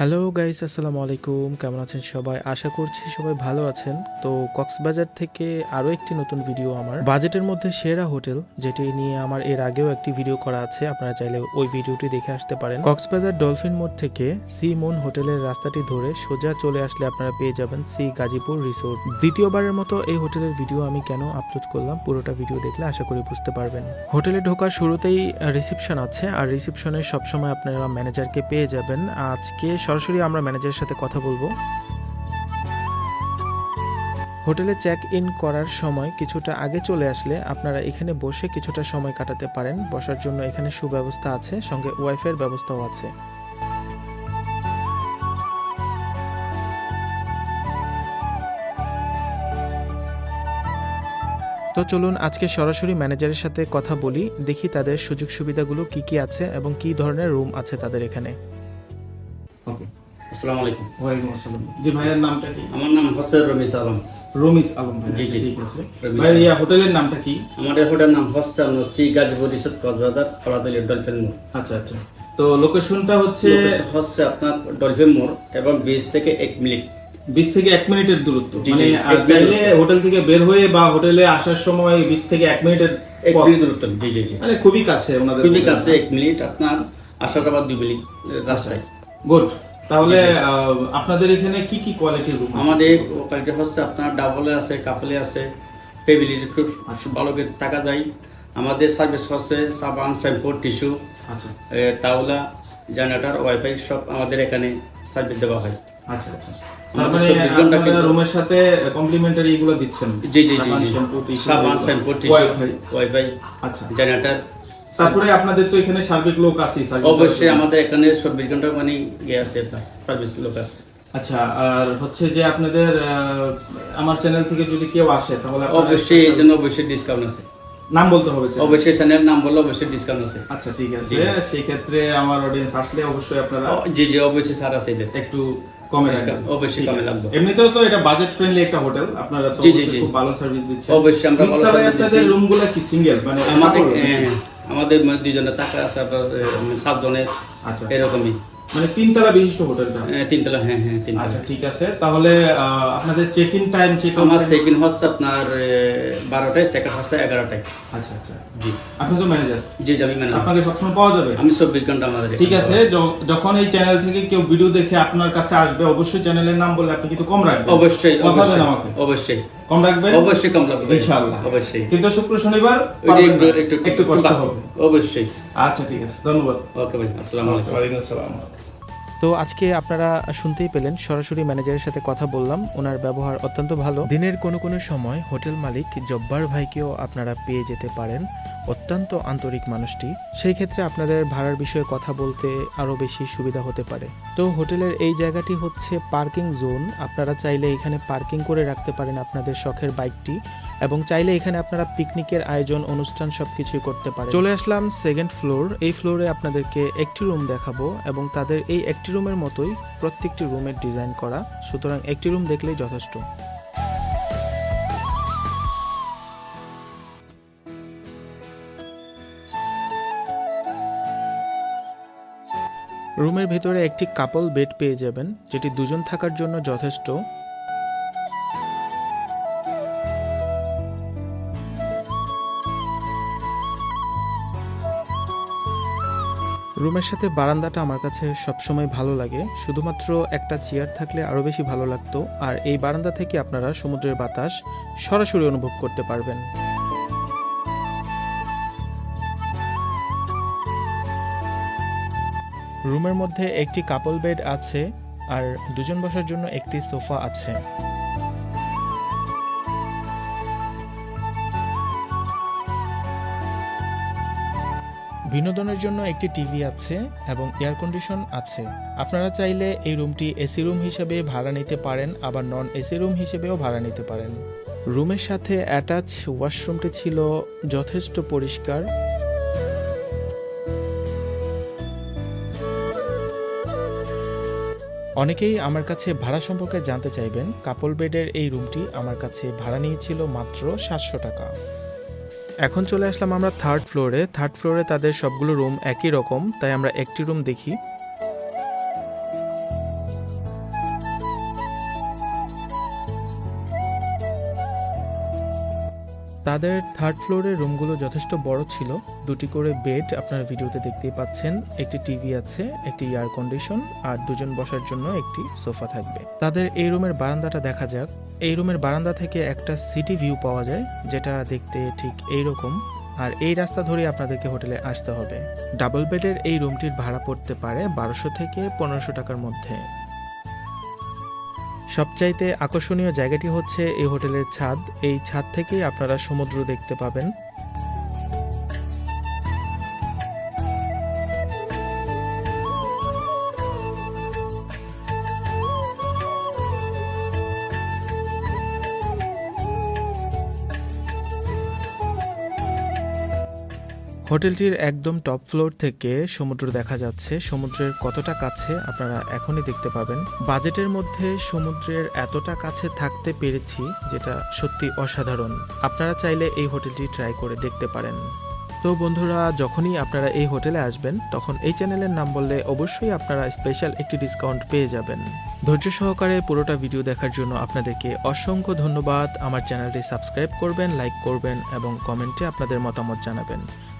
Hello guys আসসালামু আলাইকুম কেমন আছেন সবাই? আশা করছি সবাই ভালো আছেন। তো কক্সবাজার থেকে আরও একটি নতুন ভিডিও আমার। বাজেটের মধ্যে সেরা হোটেল, যেটি নিয়ে আমার এর আগেও একটি ভিডিও করা আছে। আপনারা চাইলে ওই ভিডিওটি দেখে আসতে পারেন। কক্সবাজার ডলফিন মোড় থেকে সি মুন হোটেলের রাস্তাটি ধরে সোজা চলে আসলে আপনারা পেয়ে যাবেন সি গাজীপুর রিসোর্ট দ্বিতীয়বারের মতো এই হোটেলের ভিডিও আমি কেন আপলোড করলাম, পুরোটা ভিডিও দেখলে আশা করি বুঝতে পারবেন। হোটেলে ঢোকার শুরুতেই রিসিপশন আছে। আর রিসিপশনে সবসময় আপনারা ম্যানেজারকে পেয়ে যাবেন। আজকে সরাসরি আমরা ম্যানেজারের সাথে কথা বলব। হোটেলে চেক ইন করার সময় কিছুটা আগে চলে আসলে আপনারা এখানে বসে কিছুটা সময় কাটাতে পারেন। বসার জন্য এখানে সুব্যবস্থা আছে, সঙ্গে ওয়াইফাইয়ের ব্যবস্থাও আছে। তো চলুন আজকে সরাসরি ম্যানেজারের সাথে কথা বলি, দেখি তাদের সুযোগ সুবিধাগুলো কি কি আছে এবং কি ধরনের রুম আছে তাদের এখানে। ওকে আসসালামু আলাইকুম। ওয়ালাইকুম আসসালাম। জি ভাইয়ের নামটা কি? আমার নাম হোসেন রমিস আলম। রমিস আলম ভাই জি, ঠিক আছে। ভাই ইয়া হোটেলের নামটা কি? আমাদের হোটেল নাম Hossain sea Gazipur resort Cox's Bazar Kolatoli dolphin মোড়। আচ্ছা আচ্ছা। তো লোকেশনটা হচ্ছে হচ্ছে আপনার ডলফিন মোড় এবং বিচ থেকে এক মিনিট। বিশ থেকে এক মিনিটের দূরত্ব। মানে জি, আর এক চাইলে হোটেল থেকে বের হয়ে বা হোটেলে আসার সময় বিশ থেকে এক মিনিটের এক মিনিট দূরত্ব। জি জি জি। মানে খুবই কাছে ওনাদের খুবই কাছে এক মিনিট আপনার আসার আবার দুই মিনিট রাস্তায়। গুড তাহলে আপনাদের এখানে কি কি কোয়ালিটির রুম আমাদের কোয়ালিটি হচ্ছে আপনার ডাবলে আছে কাপলে আছে ফ্যামিলির খুব আচ্ছা। ভালো করে থাকা যায়। আমাদের সার্ভিস হচ্ছে সাবান শ্যাম্পু টিস্যু আচ্ছা। তাওলা জেনারেটর ওয়াইফাই সব আমাদের এখানে সার্ভিস দেওয়া হয়। আচ্ছা আচ্ছা। মানে 24 ঘণ্টা আপনারা কিন্তু- রুমের সাথে কমপ্লিমেন্টারি এগুলো দিচ্ছেন? জি জি জি সাবান, জি শ্যাম্পু, টিস্যু, সাবান এগুলো। শ্যাম্পু টিস্যু ওয়াইফাই ওয়াইফাই আচ্ছা। জেনারেটর তারপরে আপনাদের তো এখানে সার্বিক লোক সার্ভিস অবশ্যই আমাদের এখানে চব্বিশ ঘণ্টা মানে ইয়ে আছে সার্ভিস লোক আছে। আচ্ছা আর হচ্ছে যে আপনাদের আমার চ্যানেল থেকে যদি কেউ আসে তাহলে অবশ্যই এই জন্য অবশ্যই ডিসকাউন্ট আছে। নাম বলতে হবে অবশ্যই চ্যানেল নাম বললে অবশ্যই ডিসকাউন্ট আছে। আচ্ছা ঠিক আছে। সেই ক্ষেত্রে আমার অডিয়েন্স আসলে অবশ্যই আপনারা জি জি অবশ্যই স্যার আছে একটু কমে অবশ্যই কমে আছে। রাখব। এমনিতেও তো এটা বাজেট ফ্রেন্ডলি একটা হোটেল। আপনারা তো খুব ভালো সার্ভিস দিচ্ছেন। অবশ্যই আমরা ভালো নিচতলায় service আপনাদের রুমগুলো কি? সিঙ্গেল মানে আমাদের আমাদের দুজনে টাকা আছে আপনার সাতজনের আচ্ছা। এরকমই। মানে তিনতলা বিশিষ্ট হোটেলটা? এ, তিনতলা হ্যাঁ হ্যাঁ তিনতলা। আচ্ছা ঠিক আছে। তাহলে আপনাদের চেক ইন টাইম চেক আমার সেকেন্ড হচ্ছে আপনার বারোটায় সেকেন্ড হচ্ছে এগারোটায়। আচ্ছা আচ্ছা। জি। আপনি তো ম্যানেজার জি আমি মানে আপনাকে সবসময় পাওয়া যাবে? আমি চব্বিশ ঘণ্টা আমাদের ঠিক আছে যখন এই চ্যানেল থেকে কেউ ভিডিও দেখে আপনার কাছে আসবে অবশ্যই চ্যানেলের নাম বলে আপনি কিন্তু কম রাখবেন। অবশ্যই কথা দেন আমাকে। অবশ্যই। কম রাখবেন অবশ্যই কম লাগবে ইনশাআল্লাহ। অবশ্যই। কিন্তু শুক্র শনিবার একটু একটু কষ্ট হবে। অবশ্যই। আচ্ছা ঠিক আছে। ধন্যবাদ। ওকে ভাই আসসালামু আলাইকুম। ওয়ালাইকুম আসসালাম। তো আজকে আপনারা শুনতেই পেলেন, সরাসরি ম্যানেজারের সাথে কথা বললাম। ওনার ব্যবহার অত্যন্ত ভালো। দিনের কোনো কোনো সময় হোটেল মালিক জব্বার ভাইকেও আপনারা পেয়ে যেতে পারেন। অত্যন্ত আন্তরিক মানুষটি। সেই ক্ষেত্রে আপনাদের ভাড়ার বিষয়ে কথা বলতে আরও বেশি সুবিধা হতে পারে। তো হোটেলের এই জায়গাটি হচ্ছে পার্কিং জোন। আপনারা চাইলে এখানে পার্কিং করে রাখতে পারেন আপনাদের শখের বাইকটি। এবং চাইলে এখানে আপনারা পিকনিকের আয়োজন, অনুষ্ঠান সবকিছুই করতে পারেন। চলে আসলাম সেকেন্ড ফ্লোর এই ফ্লোরে আপনাদেরকে একটি রুম দেখাবো এবং তাদের এই একটি রুমের মতোই প্রত্যেকটি রুমের ডিজাইন করা। সুতরাং একটি রুম দেখলেই যথেষ্ট। রুমের ভেতরে একটি কাপল বেড পেয়ে যাবেন, যেটি দুজন থাকার জন্য যথেষ্ট। রুমের সাথে বারান্দাটা আমার কাছে সবসময় ভালো লাগে। শুধুমাত্র একটা চেয়ার থাকলে আরও বেশি ভালো লাগতো। আর এই বারান্দা থেকে আপনারা সমুদ্রের বাতাস সরাসরি অনুভব করতে পারবেন। রুমের মধ্যে একটি কাপল বেড আছে আর দুজন বসার জন্য একটি সোফা আছে। বিনোদনের জন্য একটি টিভি আছে এবং এয়ার কন্ডিশন আছে। আপনারা চাইলে এই রুমটি এসি রুম হিসেবে ভাড়া নিতে পারেন, আবার নন এসি রুম হিসেবেও ভাড়া নিতে পারেন। রুমের সাথে অ্যাটাচ ওয়াশরুমটি ছিল যথেষ্ট পরিষ্কার। অনেকেই আমার কাছে ভাড়া সম্পর্কে জানতে চাইবেন। কাপল বেডের এই রুমটি আমার কাছে ভাড়া নিয়েছিল মাত্র সাতশো টাকা। এখন চলে আসলাম আমরা থার্ড ফ্লোরে থার্ড ফ্লোরে তাদের সবগুলো রুম একই রকম, তাই আমরা একটি রুম দেখি। তাদের থার্ড ফ্লোরের রুমগুলো যথেষ্ট বড় ছিল। দুটি করে বেড আপনারা ভিডিওতে দেখতেই পাচ্ছেন। একটি টিভি আছে, একটি এয়ার কন্ডিশন আর দুজন বসার জন্য একটি সোফা থাকবে। তাদের এই রুমের বারান্দাটা দেখা যাক। এই রুমের বারান্দা থেকে একটা সিটি ভিউ পাওয়া যায়, যেটা দেখতে ঠিক এই রকম আর এই রাস্তা ধরে আপনাদেরকে হোটেলে আসতে হবে। ডাবল বেডের এই রুমটির ভাড়া পড়তে পারে বারোশো থেকে পনেরোশো টাকার মধ্যে। সবচাইতে আকর্ষণীয় জায়গাটি হচ্ছে এই হোটেলের ছাদ। এই ছাদ থেকেই আপনারা সমুদ্র দেখতে পাবেন। হোটেলটির একদম টপ ফ্লোর থেকে সমুদ্র দেখা যাচ্ছে। সমুদ্রের কতটা কাছে আপনারা এখনই দেখতে পাবেন। বাজেটের মধ্যে সমুদ্রের এতটা কাছে থাকতে পেরেছি, যেটা সত্যি অসাধারণ। আপনারা চাইলে এই হোটেলটি ট্রাই করে দেখতে পারেন। তো বন্ধুরা, যখনই আপনারা এই হোটেলে আসবেন, তখন এই চ্যানেলের নাম বললে অবশ্যই আপনারা স্পেশাল একটি ডিসকাউন্ট পেয়ে যাবেন। ধৈর্য সহকারে পুরোটা ভিডিও দেখার জন্য আপনাদেরকে অসংখ্য ধন্যবাদ। আমার চ্যানেলটি সাবস্ক্রাইব করবেন লাইক করবেন এবং কমেন্টে আপনাদের মতামত জানাবেন।